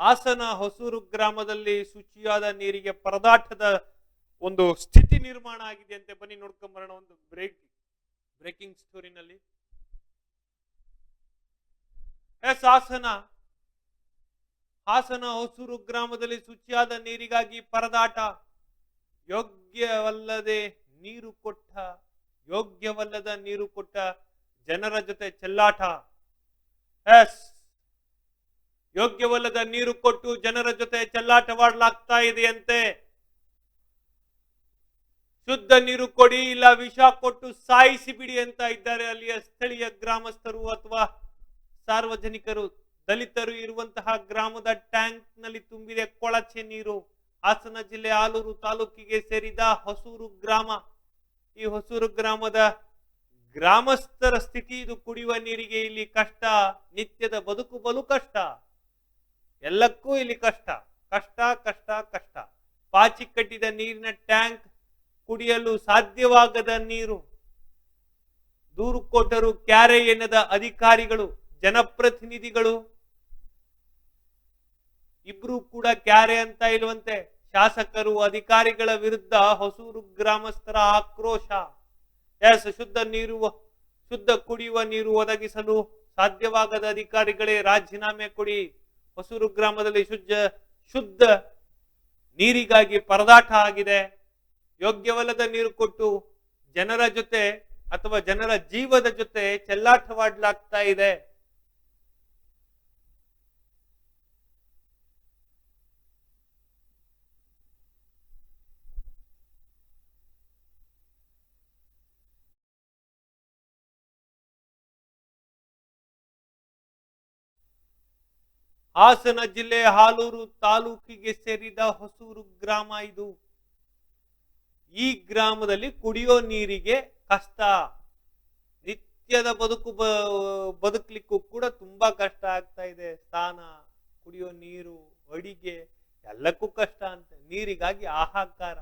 ಹಾಸನ ಹೊಸೂರು ಗ್ರಾಮದಲ್ಲಿ ಶುಚಿಯಾದ ನೀರಿಗೆ ಪರದಾಟದ ಒಂದು ಸ್ಥಿತಿ ನಿರ್ಮಾಣ ಆಗಿದೆ ಅಂತೆ ಬನ್ನಿ ನೋಡ್ಕೊಂಬರೋಣ ಒಂದು ಬ್ರೇಕ್ ಬ್ರೇಕಿಂಗ್ ಸ್ಟೋರಿನಲ್ಲಿ ಎಸ್, ಹಾಸನ. ಹಾಸನ ಹೊಸೂರು ಗ್ರಾಮದಲ್ಲಿ ಶುಚಿಯಾದ ನೀರಿಗಾಗಿ ಪರದಾಟ. ಯೋಗ್ಯವಲ್ಲದೆ ನೀರು ಕೊಟ್ಟ, ಯೋಗ್ಯವಲ್ಲದ ನೀರು ಕೊಟ್ಟ ಜನರ ಜೊತೆ ಚೆಲ್ಲಾಟ. ಎಸ್. ಯೋಗ್ಯವಲ್ಲದ ನೀರು ಕೊಟ್ಟು ಜನರ ಜೊತೆ ಚೆಲ್ಲಾಟವಾಡಲಾಗ್ತಾ ಇದೆಯಂತೆ. ಶುದ್ಧ ನೀರು ಕೊಡಿ, ಇಲ್ಲ ವಿಷ ಕೊಟ್ಟು ಸಾಯಿಸಿ ಬಿಡಿ ಅಂತ ಇದ್ದಾರೆ ಅಲ್ಲಿಯ ಸ್ಥಳೀಯ ಗ್ರಾಮಸ್ಥರು ಅಥವಾ ಸಾರ್ವಜನಿಕರು. ದಲಿತರು ಇರುವಂತಹ ಗ್ರಾಮದ ಟ್ಯಾಂಕ್ನಲ್ಲಿ ತುಂಬಿದೆ ಕೊಳಚೆ ನೀರು. ಹಾಸನ ಜಿಲ್ಲೆ ಆಲೂರು ತಾಲೂಕಿಗೆ ಸೇರಿದ ಹೊಸೂರು ಗ್ರಾಮ. ಈ ಹೊಸೂರು ಗ್ರಾಮದ ಗ್ರಾಮಸ್ಥರ ಸ್ಥಿತಿ, ಇದು ಕುಡಿಯುವ ನೀರಿಗೆ ಇಲ್ಲಿ ಕಷ್ಟ, ನಿತ್ಯದ ಬದುಕು ಬಲು ಕಷ್ಟ. ಎಲ್ಲಕ್ಕೂ ಇಲ್ಲಿ ಕಷ್ಟ. ಕಷ್ಟ ಕಷ್ಟ ಕಷ್ಟ. ಪಾಚಿ ಕಟ್ಟಿದ ನೀರಿನ ಟ್ಯಾಂಕ್ ಕುಡಿಯಲು ಸಾಧ್ಯವಾಗದ ನೀರು. ದೂರು ಕೊಟ್ಟರು ಕ್ಯಾರೆ ಎನ್ನದ ಅಧಿಕಾರಿಗಳು, ಜನಪ್ರತಿನಿಧಿಗಳು. ಇಬ್ರು ಕೂಡ ಕ್ಯಾರೆ ಅಂತ ಇರುವಂತೆ ಶಾಸಕರು, ಅಧಿಕಾರಿಗಳ ವಿರುದ್ಧ ಹೊಸೂರು ಗ್ರಾಮಸ್ಥರ ಆಕ್ರೋಶ. ಎಸ್, ಶುದ್ಧ ನೀರು, ಶುದ್ಧ ಕುಡಿಯುವ ನೀರು ಒದಗಿಸಲು ಸಾಧ್ಯವಾಗದ ಅಧಿಕಾರಿಗಳೇ ರಾಜೀನಾಮೆ ಕೊಡಿ. ಹೊಸೂರು ಗ್ರಾಮದಲ್ಲಿ ಶುದ್ಧ ಶುದ್ಧ ನೀರಿಗಾಗಿ ಪರದಾಟ ಆಗಿದೆ. ಯೋಗ್ಯವಲ್ಲದ ನೀರು ಕೊಟ್ಟು ಜನರ ಜೊತೆ ಅಥವಾ ಜನರ ಜೀವದ ಜೊತೆ ಚೆಲ್ಲಾಟವಾಡ್ಲಾಗ್ತಾ ಇದೆ. ಹಾಸನ ಜಿಲ್ಲೆ ಹಾಲೂರು ತಾಲೂಕಿಗೆ ಸೇರಿದ ಹೊಸೂರು ಗ್ರಾಮ ಇದು. ಈ ಗ್ರಾಮದಲ್ಲಿ ಕುಡಿಯೋ ನೀರಿಗೆ ಕಷ್ಟ. ನಿತ್ಯದ ಬದುಕು ಬದುಕಲಿಕ್ಕೂ ಕೂಡ ತುಂಬಾ ಕಷ್ಟ ಆಗ್ತಾ ಇದೆ. ಸ್ನಾನ, ಕುಡಿಯೋ ನೀರು, ಅಡಿಗೆ ಎಲ್ಲಕ್ಕೂ ಕಷ್ಟ ಅಂತ. ನೀರಿಗಾಗಿ ಆಹಾಕಾರ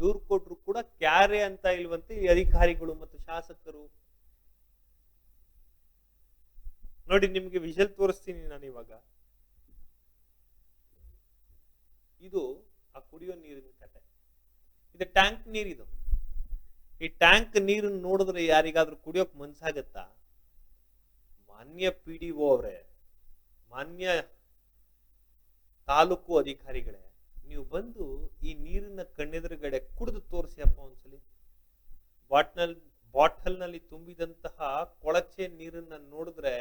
ದೂರ್ ಕೊಟ್ರು ಕೂಡ ಕ್ಯಾರೆ ಅಂತ ಇಲ್ವಂತೆ ಈ ಅಧಿಕಾರಿಗಳು ಮತ್ತು ಶಾಸಕರು. ನೋಡಿ, ನಿಮ್ಗೆ ವಿಷಲ್ ತೋರಿಸ್ತೀನಿ ನಾನು ಇವಾಗ. ಇದು ಆ ಕುಡಿಯೋ ನೀರಿನ ಕತೆ. ಇದು ಟ್ಯಾಂಕ್ ನೀರಿದು ಈ ಟ್ಯಾಂಕ್ ನೀರನ್ನು ನೋಡಿದ್ರೆ ಯಾರಿಗಾದ್ರೂ ಕುಡಿಯೋಕ್ ಮನ್ಸಾಗತ್ತಾ? ಮಾನ್ಯ ಪಿ ಡಿ ಒ ಅವರೇ, ಮಾನ್ಯ ತಾಲೂಕು ಅಧಿಕಾರಿಗಳೇ, ನೀವು ಬಂದು ಈ ನೀರಿನ ಕಣ್ಣೆದುರುಗಡೆ ಕುಡಿದು ತೋರಿಸಿ ಅಪ್ಪ ಒಂದ್ಸಲಿ. ಬಾಟ್ನಲ್ ಬಾಟಲ್ನಲ್ಲಿ ತುಂಬಿದಂತಹ ಕೊಳಚೆ ನೀರನ್ನ ನೋಡಿದ್ರೆ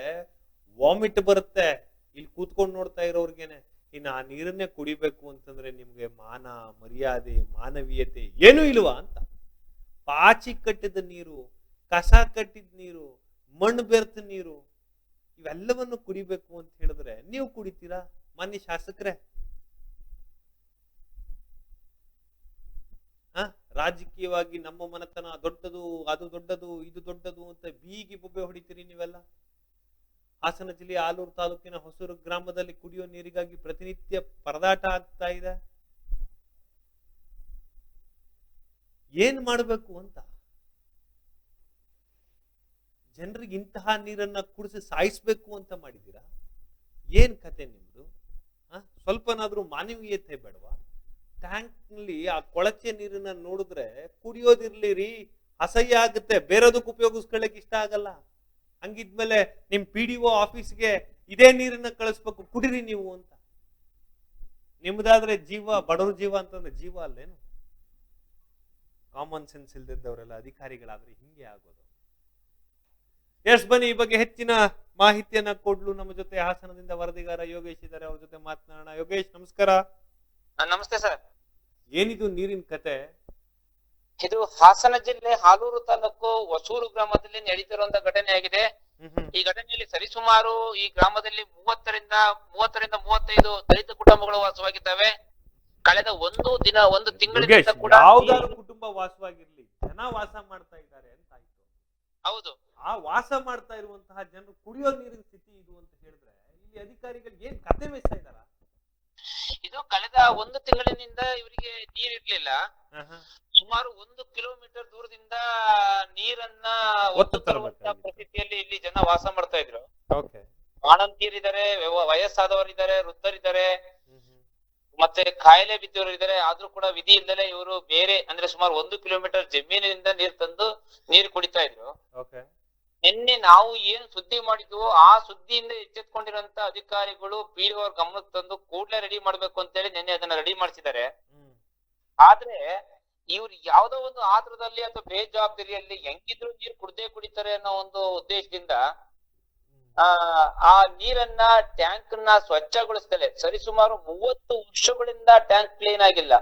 ವಾಮಿಟ್ ಬರುತ್ತೆ. ಇಲ್ಲಿ ಕೂತ್ಕೊಂಡು ನೋಡ್ತಾ ಇರೋರ್ಗೆನೆ. ಇನ್ನು ಆ ನೀರನ್ನೇ ಕುಡಿಬೇಕು ಅಂತಂದ್ರೆ ನಿಮಗೆ ಮಾನ, ಮರ್ಯಾದೆ, ಮಾನವೀಯತೆ ಏನೂ ಇಲ್ವಾ ಅಂತ. ಪಾಚಿ ಕಟ್ಟಿದ ನೀರು, ಕಸ ಕಟ್ಟಿದ ನೀರು, ಮಣ್ಣು ಬೆರ್ತ ನೀರು, ಇವೆಲ್ಲವನ್ನು ಕುಡಿಬೇಕು ಅಂತ ಹೇಳಿದ್ರೆ ನೀವು ಕುಡಿತೀರಾ? ಮಾನ್ಯ ಶಾಸಕರೇ. ಹಾ ರಾಜಕೀಯವಾಗಿ ನಮ್ಮ ಮನತನ ದೊಡ್ಡದು, ಅದು ದೊಡ್ಡದು, ಇದು ದೊಡ್ಡದು ಅಂತ ಬೀಗಿ ಬೊಬ್ಬೆ ಹೊಡಿತೀರಿ ನೀವೆಲ್ಲ? ಹಾಸನ ಜಿಲ್ಲೆಯ ಆಲೂರು ತಾಲೂಕಿನ ಹೊಸೂರು ಗ್ರಾಮದಲ್ಲಿ ಕುಡಿಯೋ ನೀರಿಗಾಗಿ ಪ್ರತಿನಿತ್ಯ ಪರದಾಟ ಆಗ್ತಾ ಇದೆ. ಏನ್ ಮಾಡಬೇಕು ಅಂತ? ಜನರಿಗೆ ಇಂತಹ ನೀರನ್ನ ಕುಡಿಸಿ ಸಾಯಿಸ್ಬೇಕು ಅಂತ ಮಾಡಿದ್ದೀರಾ? ಏನ್ ಕತೆ ನಿಮ್ದು? ಸ್ವಲ್ಪನಾದ್ರೂ ಮಾನವೀಯತೆ ಬೇಡವಾ? ಟ್ಯಾಂಕ್ನಲ್ಲಿ ಆ ಕೊಳಚೆ ನೀರನ್ನ ನೋಡಿದ್ರೆ ಕುಡಿಯೋದಿರ್ಲಿ ರೀ ಅಸಹ್ಯ ಆಗುತ್ತೆ, ಬೇರೆದಕ್ಕೆ ಉಪಯೋಗಿಸ್ಕೊಳ್ಳಕ್ ಇಷ್ಟ ಆಗಲ್ಲ. ಹಂಗಿದ್ಮೇಲೆ ನಿಮ್ ಪಿ ಡಿ ಒ ಆಫೀಸ್ಗೆ ಇದೇ ನೀರನ್ನ ಕಳಿಸ್ಬೇಕು ಕುಡಿರಿ ನೀವು ಅಂತ. ನಿಮ್ದಾದ್ರೆ ಜೀವ ಬಡವ್ರ ಜೀವ ಅಂತಂದ್ರೆ ಜೀವ ಅಲ್ಲೇನು? ಕಾಮನ್ ಸೆನ್ಸ್ ಇಲ್ದಿದ್ದವರೆಲ್ಲ ಅಧಿಕಾರಿಗಳಾದ್ರೆ ಹಿಂಗೆ ಆಗೋದು. ಎಸ್ ಬನ್ನಿ ಈ ಬಗ್ಗೆ ಹೆಚ್ಚಿನ ಮಾಹಿತಿಯನ್ನ ಕೊಡ್ಲು ನಮ್ಮ ಜೊತೆ ಹಾಸನದಿಂದ ವರದಿಗಾರ ಯೋಗೇಶ್ ಇದ್ದಾರೆ ಅವ್ರ ಜೊತೆ ಮಾತನಾಡೋಣ. ಯೋಗೇಶ್ ನಮಸ್ಕಾರ. ನಮಸ್ತೆ ಸರ್. ಏನಿದು ನೀರಿನ ಕತೆ? ಇದು ಹಾಸನ ಜಿಲ್ಲೆ ಹಾಲೂರು ತಾಲೂಕು ಹೊಸೂರು ಗ್ರಾಮದಲ್ಲಿ ನಡೀತಿರುವಂತ ಘಟನೆ ಆಗಿದೆ. ಈ ಘಟನೆಯಲ್ಲಿ ಸರಿಸುಮಾರು ಈ ಗ್ರಾಮದಲ್ಲಿ ಮೂವತ್ತರಿಂದ ಮೂವತ್ತರಿಂದ ಮೂವತ್ತೈದು ದಲಿತ ಕುಟುಂಬಗಳು ವಾಸವಾಗಿದ್ದಾವೆ. ಕಳೆದ ಒಂದು ದಿನ ಒಂದು ತಿಂಗಳಿಂದ ಕೂಡ ಕುಟುಂಬ ವಾಸವಾಗಿರ್ಲಿ ಜನ ವಾಸ ಮಾಡ್ತಾ ಇದ್ದಾರೆ ಅಂತ ಆಯ್ತು. ಹೌದು. ಆ ವಾಸ ಮಾಡ್ತಾ ಇರುವಂತಹ ಜನರು ಕುಡಿಯೋ ನೀರಿನ ಸ್ಥಿತಿ ಇದು ಅಂತ ಹೇಳಿದ್ರೆ ಇಲ್ಲಿ ಅಧಿಕಾರಿಗಳು ಏನ್ ಕತೆ ಮೆಸ್ತಾ ಇದಾರ ಇದು ಕಳೆದ ಒಂದು ತಿಂಗಳಿನಿಂದ ಇವರಿಗೆ ನೀರ್ ಇರ್ಲಿಲ್ಲ ಸುಮಾರು ಒಂದು ಕಿಲೋಮೀಟರ್ ದೂರದಿಂದ ನೀರನ್ನ ಒತ್ತು ತರುವಂತ. ಪರಿಸ್ಥಿತಿಯಲ್ಲಿ ಇಲ್ಲಿ ಜನ ವಾಸ ಮಾಡ್ತಾ ಇದ್ರು. ಬಾಣಂತಿಯರಿದ್ದಾರೆ ವಯಸ್ಸಾದವರಿದ್ದಾರೆ ವೃದ್ಧರಿದ್ದಾರೆ ಮತ್ತೆ ಕಾಯಿಲೆ ಬಿದ್ದವರು ಇದ್ದಾರೆ ಆದ್ರೂ ಕೂಡ ವಿಧಿ ಇಲ್ಲದೆ ಇವರು ಬೇರೆ ಅಂದ್ರೆ ಸುಮಾರು ಒಂದು ಕಿಲೋಮೀಟರ್ ಜಮೀನಿನಿಂದ ನೀರ್ ತಂದು ನೀರು ಕುಡಿತಾ ಇದ್ರು. ನಿನ್ನೆ ನಾವು ಏನ್ ಸುದ್ದಿ ಮಾಡಿದ್ವು ಆ ಸುದ್ದಿಯಿಂದ ಎಚ್ಚೆತ್ಕೊಂಡಿರುವಂತ ಅಧಿಕಾರಿಗಳು ಪಿಡಿಒ ಅವ್ರ ಗಮನಕ್ಕೆ ತಂದು ಕೂಡ್ಲೇ ರೆಡಿ ಮಾಡ್ಬೇಕು ಅಂತ ಹೇಳಿ ನಿನ್ನೆ ಅದನ್ನ ರೆಡಿ ಮಾಡಿಸಿದ್ದಾರೆ. ಆದ್ರೆ ಇವ್ರು ಯಾವ್ದೋ ಒಂದು ಆತರದಲ್ಲಿ ಅಥವಾ ಬೇಜವಾಬ್ದಾರಿಯಲ್ಲಿ ಹೆಂಗಿದ್ರು ನೀರು ಕುಡ್ದೇ ಕುಡಿತಾರೆ ಅನ್ನೋ ಒಂದು ಉದ್ದೇಶದಿಂದ ಆ ಆ ನೀರನ್ನ ಟ್ಯಾಂಕ್ನ ಸ್ವಚ್ಛಗೊಳಿಸ್ದಲೆ ಸರಿಸುಮಾರು ಮೂವತ್ತು ವರ್ಷಗಳಿಂದ ಟ್ಯಾಂಕ್ ಕ್ಲೀನ್ ಆಗಿಲ್ಲ.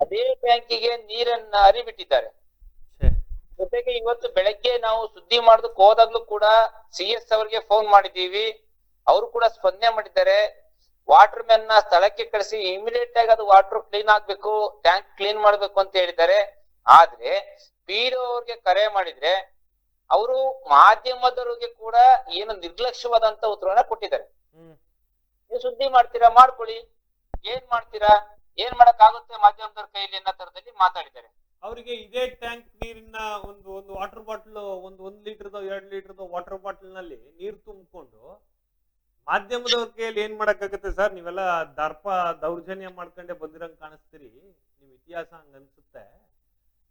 ಅದೇ ಟ್ಯಾಂಕಿಗೆ ನೀರನ್ನ ಹರಿಬಿಟ್ಟಿದ್ದಾರೆ. ಜೊತೆಗೆ ಇವತ್ತು ಬೆಳಗ್ಗೆ ನಾವು ಸುದ್ದಿ ಮಾಡೋದಕ್ಕೆ ಹೋದಾಗ್ಲೂ ಕೂಡ ಸಿ ಎಸ್ ಅವರಿಗೆ ಫೋನ್ ಮಾಡಿದೀವಿ ಅವರು ಕೂಡ ಸ್ಪಂದನೆ ಮಾಡಿದ್ದಾರೆ. ವಾಟರ್ ಮ್ಯಾನ್ನ ಸ್ಥಳಕ್ಕೆ ಕಳಿಸಿ ಇಮಿಡಿಯೇಟ್ ಆಗಿ ಅದು ವಾಟರ್ ಕ್ಲೀನ್ ಆಗ್ಬೇಕು ಟ್ಯಾಂಕ್ ಕ್ಲೀನ್ ಮಾಡ್ಬೇಕು ಅಂತ ಹೇಳಿದ್ದಾರೆ. ಆದ್ರೆ ಪಿಡಿಒ ಅವ್ರಿಗೆ ಕರೆ ಮಾಡಿದ್ರೆ ಅವರು ಮಾಧ್ಯಮದವರಿಗೆ ಕೂಡ ಏನು ನಿರ್ಲಕ್ಷ್ಯವಾದಂತ ಉತ್ತರವನ್ನ ಕೊಟ್ಟಿದ್ದಾರೆ. ನೀವು ಸುದ್ದಿ ಮಾಡ್ತೀರಾ ಮಾಡ್ಕೊಳ್ಳಿ. ಏನ್ ಮಾಡ್ತೀರಾ ಏನ್ ಮಾಡಕ್ ಆಗುತ್ತೆ ಮಾಧ್ಯಮದವ್ರ ಕೈಯಲ್ಲಿ ಅನ್ನೋ ತರದಲ್ಲಿ ಮಾತಾಡಿದ್ದಾರೆ. ಅವರಿಗೆ ಇದೇ ಟ್ಯಾಂಕ್ ನೀರಿನ ಒಂದು ಒಂದು ವಾಟರ್ ಬಾಟಲ್ ಒಂದು ಒಂದ್ ಲೀಟರ್ ಎರಡ್ ಲೀಟರ್ ವಾಟರ್ ಬಾಟ್ಲ್ನಲ್ಲಿ ನೀರ್ ತುಂಬಿಕೊಂಡು ಮಾಧ್ಯಮದವ್ರ ಕೈಯಲ್ಲಿ ಏನ್ ಮಾಡಕ್ಕಾಗತ್ತೆ ಸರ್? ನೀವೆಲ್ಲ ದರ್ಪ ದೌರ್ಜನ್ಯ ಮಾಡ್ಕೊಂಡೆ ಬಂದಿರಂಗ್ ಕಾಣಿಸ್ತೀರಿ. ನಿಮ್ ಇತಿಹಾಸ ಹಂಗ ಅನ್ಸುತ್ತೆ.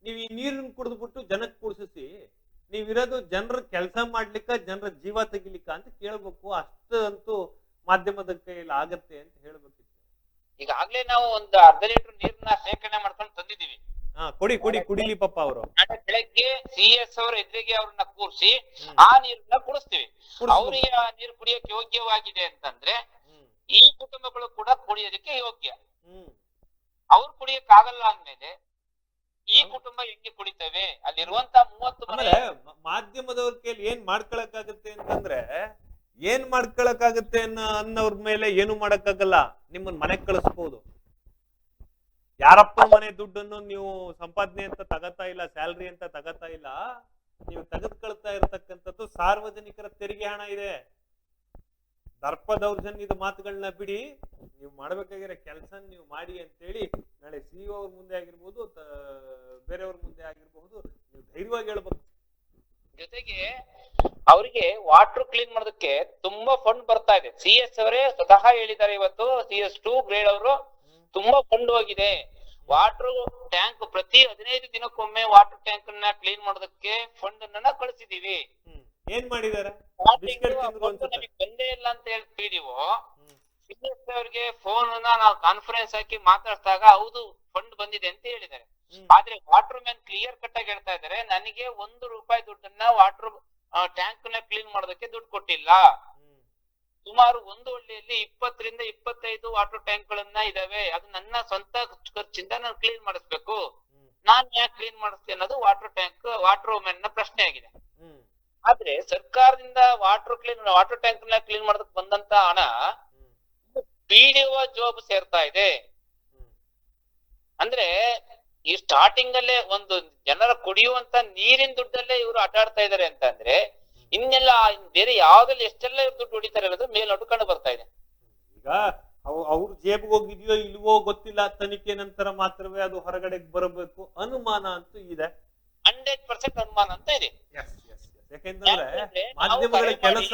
ನೀವ್ ಈ ನೀರನ್ನ ಕುಡಿದ್ಬಿಟ್ಟು ಜನಕ್ಕೆ ಕುಡಿಸಿ ನೀವಿರೋದು ಜನರ ಕೆಲಸ ಮಾಡ್ಲಿಕ್ಕ, ಜನರ ಜೀವ ತೆಗಿಲಿಕ್ಕ ಅಂತ ಕೇಳ್ಬೇಕು. ಅಷ್ಟಂತೂ ಮಾಧ್ಯಮದ ಕೈಯಲ್ಲಿ ಆಗತ್ತೆ ಅಂತ ಹೇಳ್ಬೇಕಿತ್ತು. ಈಗಾಗ್ಲೇ ನಾವು ಒಂದು ಅರ್ಧ ಲೀಟರ್ ನೀರನ್ನ ಶೇಖರಣೆ ಮಾಡ್ಕೊಂಡು ತಂದಿದೀವಿ ಹಾ ಕುಡಿ ಕೊಡಿ ಕುಡಿಲಿ ಪಪ್ಪ ಅವರು. ನಾಳೆ ಬೆಳಗ್ಗೆ ಸಿ ಎಸ್ ಅವರ ಎದುರಿಗೆ ಅವ್ರನ್ನ ಕೂರಿಸಿ ಆ ನೀರನ್ನ ಕುಡಿಸ್ತೀವಿ. ಅವರಿಗೆ ಆ ನೀರು ಕುಡಿಯಕ್ಕೆ ಯೋಗ್ಯವಾಗಿದೆ ಅಂತಂದ್ರೆ ಹ್ಮ್. ಈ ಕುಟುಂಬಗಳು ಕೂಡ ಕುಡಿಯೋದಕ್ಕೆ ಯೋಗ್ಯ. ಹ್ಮ್. ಅವ್ರು ಕುಡಿಯಕ್ ಆಗಲ್ಲ ಅಂದ್ಮೇಲೆ ಈ ಕುಟುಂಬ ಹೆಂಗೆ ಕುಡಿತವೆ? ಅಲ್ಲಿರುವಂತ ಮೂವತ್ತು ಮನೆ ಆಮೇಲೆ ಮ- ಮಾಧ್ಯಮದವ್ರ ಕೈಲಿ ಏನ್ ಮಾಡ್ಕೊಳಕ್ಕಾಗತ್ತೆ ಅಂತಂದ್ರೆ ಏನ್ ಮಾಡ್ಕೊಳಕ್ಕಾಗತ್ತೆ ಅನ್ನೋ ಅನ್ನೋರ್ ಮೇಲೆ ಏನು ಮಾಡಕ್ಕಾಗಲ್ಲ. ನಿಮ್ಮನ್ನ ಮನೆಗ್ ಕಳಿಸ್ಬೋದು. ಯಾರಪ್ಪನ ಮನೆ ದುಡ್ಡನ್ನು ನೀವು ಸಂಪಾದನೆ ಅಂತ ತಗತಾ ಇಲ್ಲ, ಸ್ಯಾಲ್ರಿ ಅಂತ ತಗತಾ ಇಲ್ಲ, ನೀವು ತೆಗೆದುಕೊಳ್ತಾ ಇರತಕ್ಕಂಥದ್ದು ಸಾರ್ವಜನಿಕರ ತೆರಿಗೆ ಹಣ ಇದೆ. ದರ್ಪ ದೌರ್ಜನ್ಯದ ಮಾತುಗಳನ್ನ ಬಿಡಿ. ನೀವು ಮಾಡ್ಬೇಕಾಗಿರೋ ಕೆಲಸ ನೀವು ಮಾಡಿ ಅಂತೇಳಿ ನಾಳೆ ಸಿಇಒ ಅವ್ರ ಮುಂದೆ ಆಗಿರ್ಬೋದು ಬೇರೆಯವ್ರ ಮುಂದೆ ಆಗಿರ್ಬಹುದು, ನೀವು ಧೈರ್ಯವಾಗಿ ಹೇಳ್ಬೇಕು. ಜೊತೆಗೆ ಅವರಿಗೆ ವಾಟರ್ ಕ್ಲೀನ್ ಮಾಡೋದಕ್ಕೆ ತುಂಬಾ ಫಂಡ್ ಬರ್ತಾ ಇದೆ. ಸಿ ಎಸ್ ಅವರೇ ಸ್ವತಃ ಹೇಳಿದ್ದಾರೆ ಇವತ್ತು ಸಿ ಎಸ್ ಟು ಗ್ರೇಡ್ ಅವರು. ತುಂಬಾ ಫಂಡ್ ಹೋಗಿದೆ. ವಾಟರ್ ಟ್ಯಾಂಕ್ ಪ್ರತಿ ಹದಿನೈದು ದಿನಕ್ಕೊಮ್ಮೆ ವಾಟರ್ ಟ್ಯಾಂಕ್ ಅನ್ನ ಕ್ಲೀನ್ ಮಾಡೋದಕ್ಕೆ ಫಂಡ್ ಅನ್ನ ಕಳಿಸಿದೀವಿ. ಏನ್ ಮಾಡಿದಾರೆ? ಬಂದೇ ಇಲ್ಲ ಅಂತ ಹೇಳಿ ಪಿಡಿಒ ಅವ್ರಿಗೆ ಫೋನ್ ನಾವು ಕಾನ್ಫರೆನ್ಸ್ ಹಾಕಿ ಮಾತಾಡ್ತಾಗ ಹೌದು ಫಂಡ್ ಬಂದಿದೆ ಅಂತ ಹೇಳಿದ್ದಾರೆ ಆದ್ರೆ ವಾಟರ್ ಮ್ಯಾನ್ ಕ್ಲಿಯರ್ ಕಟ್ ಆಗಿ ಹೇಳ್ತಾ ಇದ್ದಾರೆ ನನಗೆ ಒಂದು ರೂಪಾಯಿ ದುಡ್ಡನ್ನ ವಾಟರ್ ಟ್ಯಾಂಕ್ನ ಕ್ಲೀನ್ ಮಾಡೋದಕ್ಕೆ ದುಡ್ಡು ಕೊಟ್ಟಿಲ್ಲ. ಸುಮಾರು ಒಂದು ಹಳ್ಳಿಯಲ್ಲಿ ಇಪ್ಪತ್ತರಿಂದ ಇಪ್ಪತ್ತೈದು ವಾಟರ್ ಟ್ಯಾಂಕ್ ಗಳನ್ನ ಇದಾವೆ. ಅದು ನನ್ನ ಸ್ವಂತ ಖರ್ಚಿಂದ ನಾನು ಕ್ಲೀನ್ ಮಾಡಿಸ್ಬೇಕು. ನಾನ್ ಯಾಕೆ ಕ್ಲೀನ್ ಮಾಡಿಸ್ತೀನಿ ಅನ್ನೋದು ವಾಟರ್ ಟ್ಯಾಂಕ್ ವಾಟರ್ ವುಮೆನ್ನ ಪ್ರಶ್ನೆ ಆಗಿದೆ. ಆದ್ರೆ ಸರ್ಕಾರದಿಂದ ವಾಟರ್ ಕ್ಲೀನ್ ವಾಟರ್ ಟ್ಯಾಂಕ್ನ ಕ್ಲೀನ್ ಮಾಡೋದಕ್ಕೆ ಬಂದಂತ ಹಣ. ಪಿಡಿಒ ಜಾಬ್ ಸೇರ್ತಾ ಇದೆ. ಅಂದ್ರೆ ಈ ಸ್ಟಾರ್ಟಿಂಗ್ ಅಲ್ಲೇ ಒಂದು ಜನರ ಕುಡಿಯುವಂತ ನೀರಿನ ದುಡ್ಡಲ್ಲೇ ಇವರು ಆಟಾಡ್ತಾ ಇದಾರೆ ಅಂತ ಅಂದ್ರೆ ಇನ್ನೆಲ್ಲ ಬೇರೆ ಯಾವ್ದ್ರಲ್ಲಿ ಎಷ್ಟೆಲ್ಲ ದುಡ್ಡು ಹೊಡಿತಾರೆ ಅನ್ನೋದು ಮೇಲ್ನೋಟು ಕಂಡು ಬರ್ತಾ ಇದೆ. ಈಗ ಅವ್- ಅವ್ರ ಜೇಬ್ಗೆ ಹೋಗಿದ್ಯೋ ಇಲ್ವೋ ಗೊತ್ತಿಲ್ಲ ತನಿಖೆ ನಂತರ ಮಾತ್ರವೇ ಅದು ಹೊರಗಡೆಗೆ ಬರಬೇಕು. ಅನುಮಾನ ಅಂತೂ ಇದೆ. ಹಂಡ್ರೆಡ್ ಪರ್ಸೆಂಟ್ ಅನುಮಾನ ಅಂತ ಇದೆ. ಯಾಕೆಂತಂದ್ರೆ ಯಾಕಂದ್ರೆ ಮಾಧ್ಯಮಗಳ ಕೆಲಸ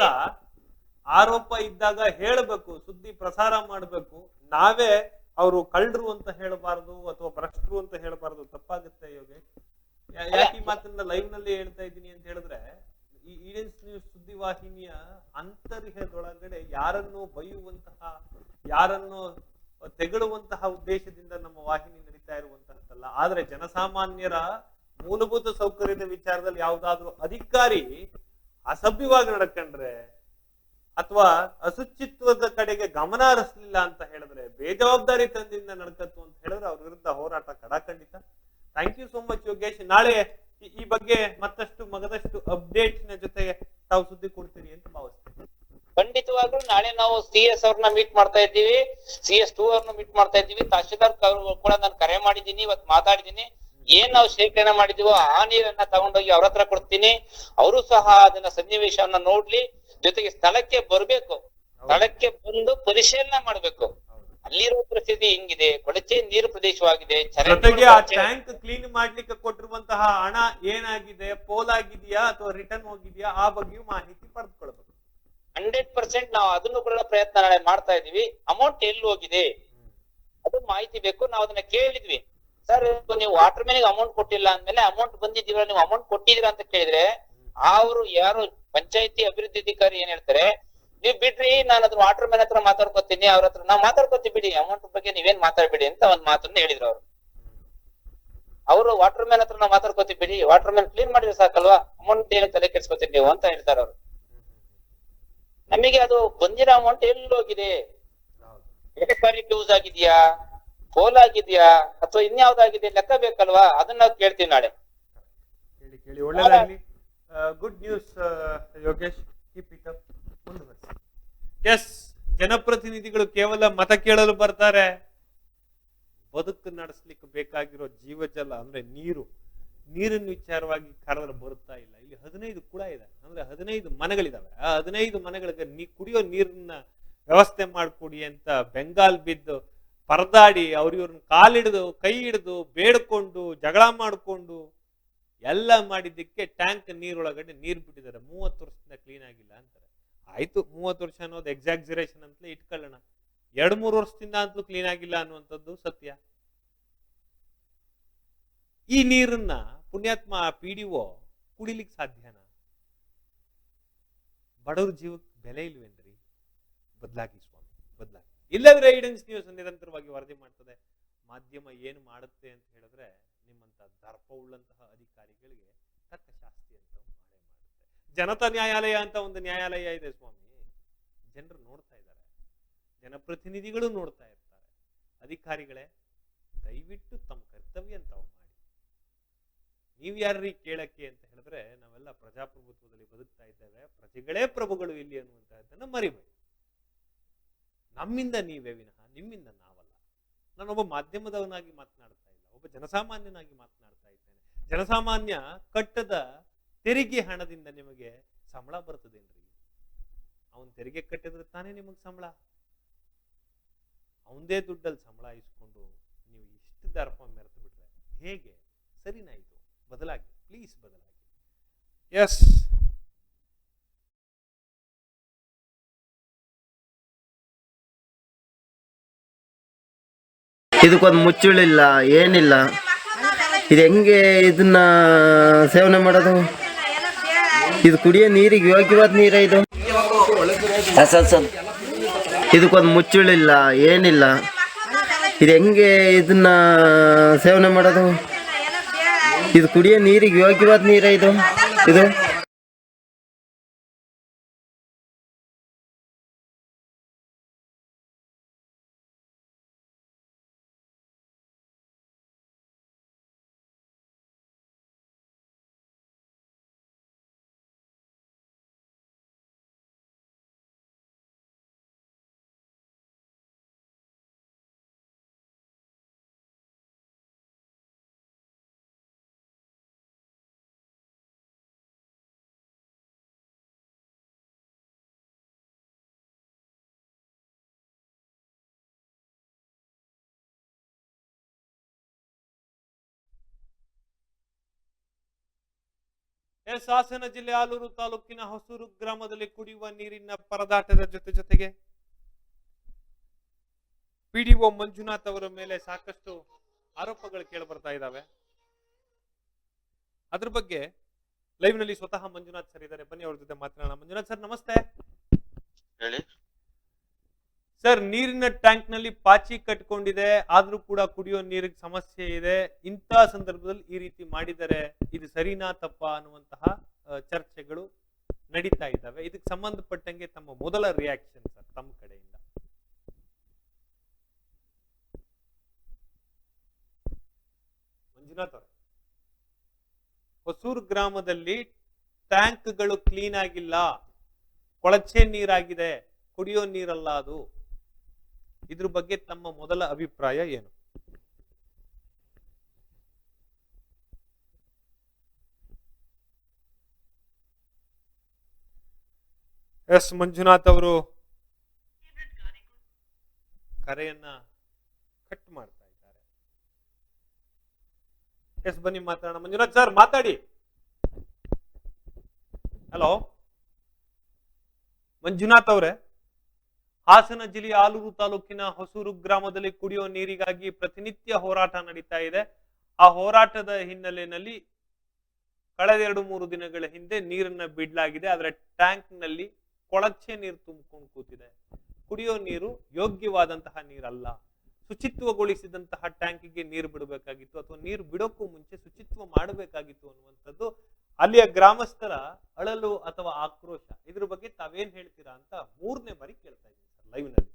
ಆರೋಪ ಇದ್ದಾಗ ಹೇಳಬೇಕು ಸುದ್ದಿ ಪ್ರಸಾರ ಮಾಡಬೇಕು. ನಾವೇ ಅವರು ಕಳ್ಳರು ಅಂತ ಹೇಳಬಾರದು ಅಥವಾ ಭ್ರಷ್ಟರು ಅಂತ ಹೇಳಬಾರದು ತಪ್ಪಾಗುತ್ತೆ ಯೋಗೇಶ್ ಯಾಕೆ ಈ ಮಾತನ್ನ ಲೈವ್ನಲ್ಲಿ ಹೇಳ್ತಾ ಇದ್ದೀನಿ ಅಂತ ಹೇಳಿದ್ರೆ ಈ ನ್ಯೂಸ್ ಸುದ್ದಿವಾಹಿನಿಯ ಅಂತರ್ಯದೊಳಗಡೆ ಯಾರನ್ನು ಬೈಯುವಂತಹ, ಯಾರನ್ನು ತೆಗಳುವಂತಹ ಉದ್ದೇಶದಿಂದ ನಮ್ಮ ವಾಹಿನಿ ನಡೀತಾ ಇರುವಂತಹದ್ದಲ್ಲ. ಆದ್ರೆ ಜನಸಾಮಾನ್ಯರ ಮೂಲಭೂತ ಸೌಕರ್ಯದ ವಿಚಾರದಲ್ಲಿ ಯಾವುದಾದ್ರೂ ಅಧಿಕಾರಿ ಅಸಭ್ಯವಾಗಿ ನಡ್ಕೊಂಡ್ರೆ ಅಥವಾ ಅಸುಚಿತ್ವದ ಕಡೆಗೆ ಗಮನ ಹರಿಸ್ಲಿಲ್ಲ ಅಂತ ಹೇಳಿದ್ರೆ ಬೇಜವಾಬ್ದಾರಿ ತಂದಿಂದ ನಡ್ಕತ್ತು ಅಂತ ಹೇಳಿದ್ರೆ ಅವ್ರ ವಿರುದ್ಧ ಹೋರಾಟ ಕಡಾಖಂಡಿತ thank you so much Yogesh. ನಾಳೆ ಈ- ಬಗ್ಗೆ ಮತ್ತಷ್ಟು ಮಗದಷ್ಟು ಅಪ್ಡೇಟ್ನ ಜೊತೆಗೆ ತಾವು ಸುದ್ದಿ ಕೊಡ್ತೀರಿ ಅಂತ ಭಾವಿಸ್ತೇನೆ. ಖಂಡಿತವಾಗ್ಲೂ ನಾಳೆ ನಾವು ಸಿ ಎಸ್ ಅವ್ರನ್ನ ಮೀಟ್ ಮಾಡ್ತಾ ಇದ್ದೀವಿ. ಸಿ ಎಸ್ ಟೂ ಅವ್ರನ್ನ ಮೀಟ್ ಮಾಡ್ತಾ ಇದ್ದೀವಿ. ತಹಶೀಲ್ದಾರ್ ಕೂಡ ನಾನು ಕರೆ ಮಾಡಿದ್ದೀನಿ ಇವತ್ತು ಮಾತಾಡಿದ್ದೀನಿ. ಏನ್ ನಾವು ಶೇಖರಣೆ ಮಾಡಿದೀವೋ ಆ ನೀರನ್ನ ತಗೊಂಡೋಗಿ ಅವ್ರ ಹತ್ರ ಕೊಡ್ತೀನಿ. ಅವರು ಸಹ ಅದನ್ನ ಸನ್ನಿವೇಶವನ್ನ ನೋಡ್ಲಿ. ಜೊತೆಗೆ ಸ್ಥಳಕ್ಕೆ ಬರ್ಬೇಕು. ಸ್ಥಳಕ್ಕೆ ಬಂದು ಪರಿಶೀಲನೆ ಮಾಡ್ಬೇಕು. ಅಲ್ಲಿರೋ ಪರಿಸ್ಥಿತಿ ಹಿಂಗಿದೆ ಕೊಳಚೆ ನೀರು ಪ್ರದೇಶವಾಗಿದೆ ಚರಂಡಿಗಳು ಜೊತೆಗೆ ಆ ಟ್ಯಾಂಕ್ ಕ್ಲೀನ್ ಮಾಡ್ಲಿಕ್ಕೆ ಕೊಟ್ಟಿರುವಂತಹ ಹಣ ಏನಾಗಿದೆ ಪೋಲ್ ಆಗಿದೆಯಾ ಅಥವಾ ರಿಟರ್ನ್ ಹೋಗಿದೆಯಾ ಆ ಬಗ್ಗೆಯೂ ಮಾಹಿತಿ ಪಡೆದುಕೊಳ್ಬೇಕು ಹಂಡ್ರೆಡ್ ಪರ್ಸೆಂಟ್ ನಾವು ಅದನ್ನು ಕೂಡ ಪ್ರಯತ್ನ ನಾಳೆ ಮಾಡ್ತಾ ಇದೀವಿ ಅಮೌಂಟ್ ಎಲ್ಲಿ ಹೋಗಿದೆ? ಅದು ಮಾಹಿತಿ ಬೇಕು ನಾವು ಅದನ್ನ ಕೇಳಿದ್ವಿ. ಸರ್ ನೀವು ವಾಟರ್ ಮೇನ್ ಅಮೌಂಟ್ ಕೊಟ್ಟಿಲ್ಲ ಅಂದ್ಮೇಲೆ ಅಮೌಂಟ್ ಬಂದಿದ್ದೀರಾ ನೀವು ಅಮೌಂಟ್ ಕೊಟ್ಟಿದ್ದೀರಾ ಅಂತ ಕೇಳಿದ್ರೆ ಅವರು ಯಾರು ಪಂಚಾಯತಿ ಅಭಿವೃದ್ಧಿ ಅಧಿಕಾರಿ ಏನ್ ಹೇಳ್ತಾರೆ ನೀವ್ ಬಿಡ್ರಿ ನಾನು ಅದ್ರ ವಾಟರ್ ಮ್ಯಾನ್ ಹತ್ರ ಮಾತಾಡ್ಕೊತೀನಿ ಅವ್ರ ಹತ್ರ ನಾವ್ ಮಾತಾಡ್ಕೊತೀವಿ ಬಿಡಿ ಅಮೌಂಟ್ ಬಗ್ಗೆ ನೀವೇನ್ ಮಾತಾಡ್ಬೇಡಿ ಅಂತ ಒಂದ್ ಮಾತನ್ನ ಹೇಳಿದ್ರು ಅವ್ರು. ಅವರು ವಾಟರ್ ಮ್ಯಾನ್ ಹತ್ರ ನಾವ್ ಮಾತಾಡ್ಕೊತೀವಿ ಬಿಡಿ ವಾಟರ್ ಮ್ಯಾನ್ ಕ್ಲೀನ್ ಮಾಡಿದ್ರೆ ಸಾಕಲ್ವಾ? ಅಮೌಂಟ್ ಏನು ತಲೆ ಕೆಡ್ಸ್ಕೊತೀರಿ ನೀವು ಅಂತ ಹೇಳ್ತಾರ ಅವ್ರು. ನಮಗೆ ಅದು ಬಂದಿರೋ ಅಮೌಂಟ್ ಎಲ್ಲಿ ಹೋಗಿದೆ ಯೂಸ್ ಆಗಿದ್ಯಾ? ಪೋಲ್ ಆಗಿದ್ಯಾ? ಅಥವಾ ಇನ್ಯಾವ್ದಾಗಿದೆ? ಲೆಕ್ಕ ಬೇಕಲ್ವಾ? ಅದನ್ನ ನಾವ್ ಕೇಳ್ತೀವಿ ನಾಳೆ. ಕೇಳಿ ಕೇಳಿ ಒಳ್ಳೇದಾಗ್ಲಿ. Good news Yogesh keep it up yes ಜನಪ್ರತಿನಿಧಿಗಳು ಕೇವಲ ಮತ ಕೇಳಲು ಬರ್ತಾರೆ. ಬದುಕು ನಡೆಸ್ಲಿಕ್ಕೆ ಬೇಕಾಗಿರೋ ಜೀವಜಲ ಅಂದ್ರೆ ನೀರು. ನೀರಿನ ವಿಚಾರವಾಗಿ ಕರೆದ್ರೆ ಬರುತ್ತಾ ಇಲ್ಲ. ಇಲ್ಲಿ ಹದಿನೈದು ಕೂಡ ಇದೆ. ಅಂದ್ರೆ ಹದಿನೈದು ಮನೆಗಳಿದಾವೆ. ಆ ಹದಿನೈದು ಮನೆಗಳಿಗೆ ನೀ ಕುಡಿಯೋ ನೀರನ್ನ ವ್ಯವಸ್ಥೆ ಮಾಡಿಕೊಡಿ ಅಂತ ಬೆಂಗಾಲ್ ಬಿದ್ದು ಪರದಾಡಿ ಅವ್ರಿವ್ರನ್ನ ಕಾಲಿಡಿದು, ಕೈ ಹಿಡಿದು, ಬೇಡ್ಕೊಂಡು, ಜಗಳ ಮಾಡಿಕೊಂಡು ಎಲ್ಲ ಮಾಡಿದ್ದಕ್ಕೆ ಟ್ಯಾಂಕ್ ನೀರೊಳಗಡೆ ನೀರು ಬಿಟ್ಟಿದ್ದಾರೆ. ಮೂವತ್ತು ವರ್ಷದಿಂದ ಕ್ಲೀನ್ ಆಗಿಲ್ಲ ಅಂತಾರೆ ಆಯ್ತು, ಮೂವತ್ತು ವರ್ಷ ಅನ್ನೋದು ಎಕ್ಸಾಕ್ಸಿರೇಷನ್ ಅಂತಲೇ ಇಟ್ಕೊಳ್ಳೋಣ. ಎರಡು, ಮೂರು ವರ್ಷದಿಂದ ಅಂತಲೂ ಕ್ಲೀನ್ ಆಗಿಲ್ಲ ಅನ್ನುವಂಥದ್ದು ಸತ್ಯ. ಈ ನೀರನ್ನ ಪುಣ್ಯಾತ್ಮ ಪಿ ಡಿ ಒ ಕುಡಿಲಿಕ್ಕೆ ಸಾಧ್ಯನ? ಬಡವ್ರ ಜೀವಕ್ಕೆ ಬೆಲೆ ಇಲ್ವೇನ್ರಿ? ಬದಲಾಗಿ ಸ್ವಾಮಿ, ಬದಲಾಗಿ. ಇಲ್ಲದ್ರೆ ಐಡೆನ್ಸ್ ನ್ಯೂಸ್ ನಿರಂತರವಾಗಿ ವರದಿ ಮಾಡ್ತದೆ. ಮಾಧ್ಯಮ ಏನು ಮಾಡುತ್ತೆ ಅಂತ ಹೇಳಿದ್ರೆ ನಿಮ್ಮಂತ ದರ್ಪವುಳ್ಳಂತಹ ಅಧಿಕಾರಿಗಳಿಗೆ ತಕ್ಕ ಶಾಸ್ತಿ ಅಂತ ಜನತಾ ನ್ಯಾಯಾಲಯ ಅಂತ ಒಂದು ನ್ಯಾಯಾಲಯ ಇದೆ ಸ್ವಾಮಿ. ಜನರು ನೋಡ್ತಾ ಇದ್ದಾರೆ. ಜನಪ್ರತಿನಿಧಿಗಳು ನೋಡ್ತಾ ಇರ್ತಾರೆ. ಅಧಿಕಾರಿಗಳೇ, ದಯವಿಟ್ಟು ತಮ್ಮ ಕರ್ತವ್ಯ ಅಂತ ಮಾಡಿ. ನೀವು ಯಾರ್ರೀ ಕೇಳಕ್ಕೆ ಅಂತ ಹೇಳಿದ್ರೆ, ನಾವೆಲ್ಲ ಪ್ರಜಾಪ್ರಭುತ್ವದಲ್ಲಿ ಬದುಕ್ತಾ ಇದ್ದೇವೆ. ಪ್ರಜೆಗಳೇ ಪ್ರಭುಗಳು ಇಲ್ಲಿ ಅನ್ನುವಂತಹದ್ದನ್ನ ಮರಿಬೇಡಿ. ನಮ್ಮಿಂದ ನೀವೇ ವಿನಃ, ನಿಮ್ಮಿಂದ ನಾವಲ್ಲ. ನಾನೊಬ್ಬ ಮಾಧ್ಯಮದವನಾಗಿ ಮಾತನಾಡ್ತಾ ಇಲ್ಲ. ಒಬ್ಬ ಜನಸಾಮಾನ್ಯನಾಗಿ ಮಾತನಾಡ್ತಾ ಇದ್ದೇನೆ. ಜನಸಾಮಾನ್ಯ ಕಟ್ಟದ ತೆರಿಗೆ ಹಣದಿಂದ ನಿಮಗೆ ಸಂಬಳ ಬರ್ತದೇನ್ರಿ? ಅವನು ತೆರಿಗೆ ಕಟ್ಟಿದ್ರೆ ತಾನೇ ನಿಮಗೆ ಸಂಬಳ. ಅವಂದೇ ದುಡ್ಡಲ್ಲಿ ಸಂಬಳ ಇಸ್ಕೊಂಡು ನೀವು ಇಷ್ಟು ದರ್ಪ ಮೆರೆತು ಬಿಟ್ರೆ ಹೇಗೆ? ಸರಿನಾ ಇದು? ಬದಲಾಗಿ ಪ್ಲೀಸ್ ಬದಲಾಗಿ. ಎಸ್ ಇದಕ್ಕೊಂದು ಮುಚ್ಚುಳಿಲ್ಲ, ಏನಿಲ್ಲ. ಇದು ಹೆಂಗೆ ಇದನ್ನ ಸೇವನೆ ಮಾಡೋದು? ಇದು ಕುಡಿಯೋ ನೀರಿಗೆ ಯೋಗ್ಯವಾದ ನೀರ ಇದು? ಇದಕ್ಕೊಂದು ಮುಚ್ಚುಳಿಲ್ಲ, ಏನಿಲ್ಲ. ಇದು ಹೆಂಗೆ ಇದನ್ನ ಸೇವನೆ ಮಾಡೋದು? ಇದು ಕುಡಿಯೋ ನೀರಿಗೆ ಯೋಗ್ಯವಾದ ನೀರ ಇದು? ಇದು? ಎಸ್ ಹಾಸನ ಜಿಲ್ಲೆ ಆಲೂರು ತಾಲೂಕಿನ ಹೊಸೂರು ಗ್ರಾಮದಲ್ಲಿ ಕುಡಿಯುವ ನೀರಿನ ಪರದಾಟದ ಜೊತೆ ಜೊತೆಗೆ ಪಿಡಿಒ ಮಂಜುನಾಥ್ ಅವರ ಮೇಲೆ ಸಾಕಷ್ಟು ಆರೋಪಗಳು ಕೇಳಿ ಬರ್ತಾ ಇದ್ದಾವೆ. ಅದ್ರ ಬಗ್ಗೆ ಲೈವ್ನಲ್ಲಿ ಸ್ವತಃ ಮಂಜುನಾಥ್ ಸರ್ ಇದ್ದಾರೆ. ಬನ್ನಿ ಅವ್ರ ಜೊತೆ ಮಾತನಾಡೋಣ. ಮಂಜುನಾಥ್ ಸರ್ ನಮಸ್ತೆ. ಹೇಳಿ. ಸರ್, ನೀರಿನ ಟ್ಯಾಂಕ್ನಲ್ಲಿ ಪಾಚಿ ಕಟ್ಕೊಂಡಿದೆ, ಆದ್ರೂ ಕೂಡ ಕುಡಿಯೋ ನೀರಿಗೆ ಸಮಸ್ಯೆ ಇದೆ. ಇಂತಹ ಸಂದರ್ಭದಲ್ಲಿ ಈ ರೀತಿ ಮಾಡಿದರೆ ಇದು ಸರಿನಾ ತಪ್ಪ ಅನ್ನುವಂತಹ ಚರ್ಚೆಗಳು ನಡೀತಾ ಇದ್ದಾವೆ. ಇದಕ್ಕೆ ಸಂಬಂಧಪಟ್ಟಂಗೆ ತಮ್ಮ ಮೊದಲ ರಿಯಾಕ್ಷನ್ ಸರ್, ತಮ್ಮ ಕಡೆಯಿಂದ. ಮಂಜುನಾಥ್ ಅವರು. ಹೊಸೂರು ಗ್ರಾಮದಲ್ಲಿ ಟ್ಯಾಂಕ್ಗಳು ಕ್ಲೀನ್ ಆಗಿಲ್ಲ. ಕೊಳಚೆ ನೀರಾಗಿದೆ. ಕುಡಿಯೋ ನೀರಲ್ಲ ಅದು. ಇದ್ರ ಬಗ್ಗೆ ತಮ್ಮ ಮೊದಲ ಅಭಿಪ್ರಾಯ ಏನು? ಎಸ್ ಮಂಜುನಾಥ್ ಅವರು ಕರೆಯನ್ನ ಕಟ್ ಮಾಡ್ತಾ ಇದ್ದಾರೆ. ಎಸ್, ಬನ್ನಿ ಮಾತಾಡೋಣ. ಮಂಜುನಾಥ್ ಸರ್, ಮಾತಾಡಿ. ಹಲೋ ಮಂಜುನಾಥ್ ಅವರೇ? ಹಾಸನ ಜಿಲ್ಲೆಯ ಆಲೂರು ತಾಲೂಕಿನ ಹೊಸೂರು ಗ್ರಾಮದಲ್ಲಿ ಕುಡಿಯುವ ನೀರಿಗಾಗಿ ಪ್ರತಿನಿತ್ಯ ಹೋರಾಟ ನಡೀತಾ ಇದೆ. ಆ ಹೋರಾಟದ ಹಿನ್ನೆಲೆಯಲ್ಲಿ ಕಳೆದ ಎರಡು ಮೂರು ದಿನಗಳ ಹಿಂದೆ ನೀರನ್ನ ಬಿಡಲಾಗಿದೆ. ಆದರೆ ಟ್ಯಾಂಕ್ನಲ್ಲಿ ಕೊಳಚೆ ನೀರು ತುಂಬಿಕೊಂಡು ಕೂತಿದೆ. ಕುಡಿಯೋ ನೀರು ಯೋಗ್ಯವಾದಂತಹ ನೀರಲ್ಲ. ಶುಚಿತ್ವಗೊಳಿಸಿದಂತಹ ಟ್ಯಾಂಕಿಗೆ ನೀರು ಬಿಡಬೇಕಾಗಿತ್ತು ಅಥವಾ ನೀರು ಬಿಡೋಕ್ಕೂ ಮುಂಚೆ ಶುಚಿತ್ವ ಮಾಡಬೇಕಾಗಿತ್ತು ಅನ್ನುವಂಥದ್ದು ಅಲ್ಲಿಯ ಗ್ರಾಮಸ್ಥರ ಅಳಲು ಅಥವಾ ಆಕ್ರೋಶ. ಇದ್ರ ಬಗ್ಗೆ ತಾವೇನ್ ಹೇಳ್ತೀರಾ ಅಂತ ಮೂರನೇ ಬಾರಿ ಕೇಳ್ತಾ ಇದ್ದೀನಿ. ಸರ್ ಲೈವ್ನಲ್ಲಿ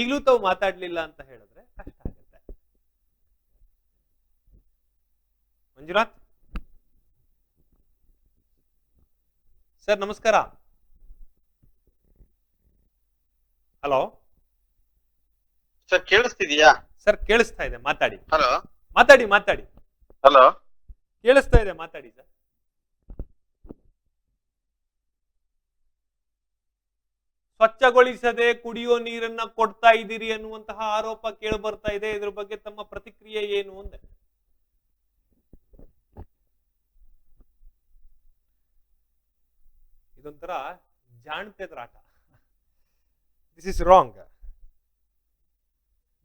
ಈಗಲೂ ತಾವು ಮಾತಾಡ್ಲಿಲ್ಲ ಅಂತ ಹೇಳಿದ್ರೆ ಕಷ್ಟ ಆಗುತ್ತೆ. ಮಂಜುನಾಥ್? ಸರ್ ನಮಸ್ಕಾರ. ಹಲೋ? ಸರ್ ಕೇಳಿಸ್ತಿದ್ಯಾ? ಸರ್ ಕೇಳಿಸ್ತಾ ಇದೆ ಮಾತಾಡಿ. ಹಲೋ? ಮಾತಾಡಿ ಮಾತಾಡಿ. ಹಲೋ? ಕೇಳಿಸ್ತಾ ಇದೆ ಮಾತಾಡಿ ಸರ್. ಸ್ವಚ್ಛಗೊಳಿಸದೆ ಕುಡಿಯೋ ನೀರನ್ನ ಕೊಡ್ತಾ ಇದ್ದೀರಿ ಅನ್ನುವಂತಹ ಆರೋಪ ಕೇಳಿ ಬರ್ತಾ ಇದೆ. ಇದ್ರ ಬಗ್ಗೆ ತಮ್ಮ ಪ್ರತಿಕ್ರಿಯೆ ಏನು ಅಂದೆ? ಇದೊಂಥರ ಜಾಣತೆದ್ರ ಆಟ this is wrong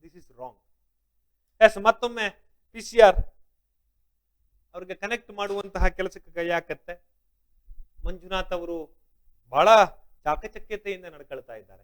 this is wrong yes ಮತ್ತೊಮ್ಮೆ ಪಿ ಸಿ ಆರ್ ಅವ್ರಿಗೆ ಕನೆಕ್ಟ್ ಮಾಡುವಂತಹ ಕೆಲಸಕ್ಕೆ ಕೈ ಹಾಕತ್ತೆ. ಮಂಜುನಾಥ್ ಅವರು ಬಹಳ ಚಾಕಚಕ್ಯತೆಯಿಂದ ನಡ್ಕೊಳ್ತಾ ಇದ್ದಾರೆ.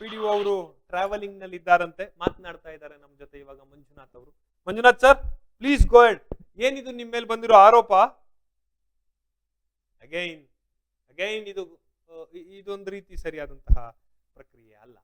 ಪಿ ಡಿ ಅವರು ಟ್ರಾವೆಲಿಂಗ್ನಲ್ಲಿ ಇದ್ದಾರಂತೆ, ಮಾತನಾಡ್ತಾ ಇದ್ದಾರೆ ನಮ್ಮ ಜೊತೆ ಇವಾಗ ಮಂಜುನಾಥ್ ಅವರು. ಮಂಜುನಾಥ್ ಸರ್ ಪ್ಲೀಸ್ ಗೋಯಡ್ ಏನಿದು ನಿಮ್ಮ ಮೇಲೆ ಬಂದಿರೋ ಆರೋಪ? ಅಗೈನ್ ಅಗೈನ್ ಇದು ಇದೊಂದು ರೀತಿ ಸರಿಯಾದಂತಹ ಪ್ರಕ್ರಿಯೆ ಅಲ್ಲ.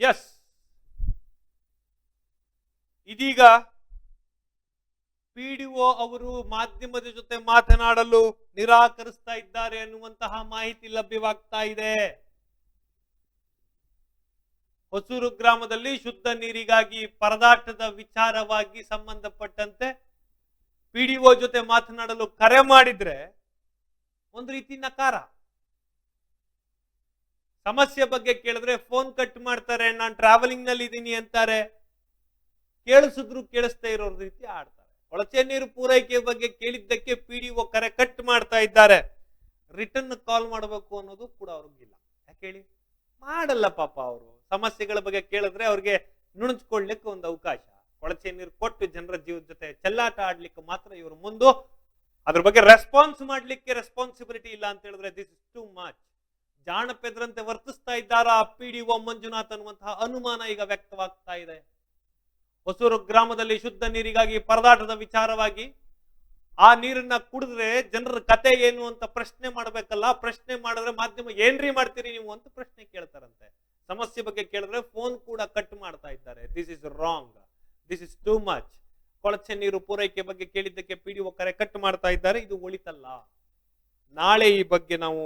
ಎಸ್ ಇದೀಗ ಪಿಡಿಒ ಅವರು ಮಾಧ್ಯಮದ ಜೊತೆ ಮಾತನಾಡಲು ನಿರಾಕರಿಸ್ತಾ ಇದ್ದಾರೆ ಅನ್ನುವಂತಹ ಮಾಹಿತಿ ಲಭ್ಯವಾಗ್ತಾ ಇದೆ. ಹೊಸೂರು ಗ್ರಾಮದಲ್ಲಿ ಶುದ್ಧ ನೀರಿಗಾಗಿ ಪರದಾಟದ ವಿಚಾರವಾಗಿ ಸಂಬಂಧಪಟ್ಟಂತೆ ಪಿಡಿಒ ಜೊತೆ ಮಾತನಾಡಲು ಕರೆ ಮಾಡಿದ್ರೆ ಒಂದು ರೀತಿ ನಕಾರ. ಸಮಸ್ಯೆ ಬಗ್ಗೆ ಕೇಳಿದ್ರೆ ಫೋನ್ ಕಟ್ ಮಾಡ್ತಾರೆ, ನಾನು ಟ್ರಾವೆಲಿಂಗ್ನಲ್ಲಿ ಇದ್ದೀನಿ ಅಂತಾರೆ. ಕೇಳಿಸಿದ್ರು ಕೇಳಿಸ್ತಾ ಇರೋ ರೀತಿ ಆಡ್ತಾರೆ. ಕೊಳಚೆ ನೀರು ಪೂರೈಕೆ ಬಗ್ಗೆ ಕೇಳಿದ್ದಕ್ಕೆ ಪಿ ಡಿ ಒ ಕರೆ ಕಟ್ ಮಾಡ್ತಾ ಇದ್ದಾರೆ. ರಿಟರ್ನ್ ಕಾಲ್ ಮಾಡಬೇಕು ಅನ್ನೋದು ಕೂಡ ಅವ್ರಿಗಿಲ್ಲ. ಯಾಕೆ ಹೇಳಿ? ಮಾಡಲ್ಲ ಪಾಪ ಅವರು. ಸಮಸ್ಯೆಗಳ ಬಗ್ಗೆ ಕೇಳಿದ್ರೆ ಅವ್ರಿಗೆ ನುಣುಚ್ಕೊಳ್ಳಿಕ್ಕೆ ಒಂದು ಅವಕಾಶ. ಕೊಳಚೆ ನೀರು ಕೊಟ್ಟು ಜನರ ಜೀವದ ಜೊತೆ ಚೆಲ್ಲಾಟ ಆಡ್ಲಿಕ್ಕೆ ಮಾತ್ರ ಇವರು ಮುಂದೆ. ಅದ್ರ ಬಗ್ಗೆ ರೆಸ್ಪಾನ್ಸ್ ಮಾಡ್ಲಿಕ್ಕೆ ರೆಸ್ಪಾನ್ಸಿಬಿಲಿಟಿ ಇಲ್ಲ ಅಂತ ಹೇಳಿದ್ರೆ ದಿಸ್ ಇಸ್ ಟು ಮಚ್ ಜಾಣಪೆದ್ರಂತೆ ವರ್ತಿಸ್ತಾ ಇದ್ದಾರಾ ಒ ಮಂಜುನಾಥ್ ಅನ್ನುವಂತಹ ಅನುಮಾನ ಈಗ ವ್ಯಕ್ತವಾಗ್ತಾ ಇದೆ. ಹೊಸೂರು ಗ್ರಾಮದಲ್ಲಿ ಶುದ್ಧ ನೀರಿಗಾಗಿ ಪರದಾಟದ ವಿಚಾರವಾಗಿ ಆ ನೀರನ್ನ ಕುಡಿದ್ರೆ ಜನರ ಕತೆ ಏನು ಅಂತ ಪ್ರಶ್ನೆ ಮಾಡ್ಬೇಕಲ್ಲ, ಪ್ರಶ್ನೆ ಮಾಡಿದ್ರೆ ಮಾಧ್ಯಮ ಏನ್ರಿ ಮಾಡ್ತೀರಿ ನೀವು ಅಂತ ಪ್ರಶ್ನೆ ಕೇಳ್ತಾರಂತೆ. ಸಮಸ್ಯೆ ಬಗ್ಗೆ ಕೇಳಿದ್ರೆ ಫೋನ್ ಕೂಡ ಕಟ್ ಮಾಡ್ತಾ ಇದ್ದಾರೆ. This is wrong this is too much ಕೊಳಚೆ ನೀರು ಪೂರೈಕೆ ಬಗ್ಗೆ ಕೇಳಿದ್ದಕ್ಕೆ ಪಿಡಿಒ ಕರೆ ಕಟ್ ಮಾಡ್ತಾ ಇದ್ದಾರೆ. ಇದು ಒಳಿತಲ್ಲ. ನಾಳೆ ಈ ಬಗ್ಗೆ ನಾವು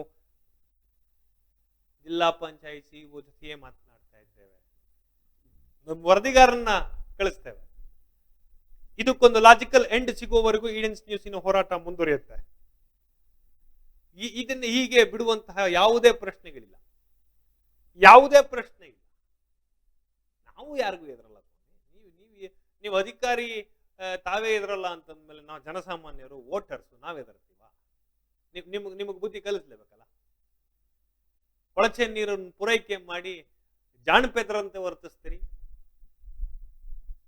ಜಿಲ್ಲಾ ಪಂಚಾಯತ್ ಸಿಇಒ ಜೊತೆಯೇ ಮಾತನಾಡ್ತಾ ಇದ್ದೇವೆ. ವರದಿಗಾರನ್ನ ಕಳಿಸ್ತೇವೆ. ಇದಕ್ಕೊಂದು ಲಾಜಿಕಲ್ ಎಂಡ್ ಸಿಗುವವರೆಗೂ ಈಡೆನ್ಸ್ ನ್ಯೂಸಿನ ಹೋರಾಟ ಮುಂದುವರಿಯುತ್ತೆ. ಈ- ಇದನ್ನು ಹೀಗೆ ಬಿಡುವಂತಹ ಯಾವುದೇ ಪ್ರಶ್ನೆಗಳಿಲ್ಲ. ಯಾವುದೇ ಪ್ರಶ್ನೆ ಇಲ್ಲ. ನಾವು ಯಾರಿಗೂ ಎದುರಲ್ಲ ನೀವು ನೀವು ನೀವು ಅಧಿಕಾರಿ ತಾವೇ ಎದುರಲ್ಲ ಅಂತಂದ್ಮೇಲೆ ನಾವು ಜನಸಾಮಾನ್ಯರು, ವೋಟರ್ಸ್ ನಾವು ಎದುರ್ತೀವ ನಿಮ್ ನಿಮ್ಗೆ, ನಿಮಗೆ ಬುದ್ಧಿ ಕಲಿಸ್ಲೇಬೇಕಲ್ಲ? ಕೊಳಚೆ ನೀರನ್ನು ಪೂರೈಕೆ ಮಾಡಿ ಜಾಣಪೇತರಂತೆ ವರ್ತಿಸ್ತೀರಿ.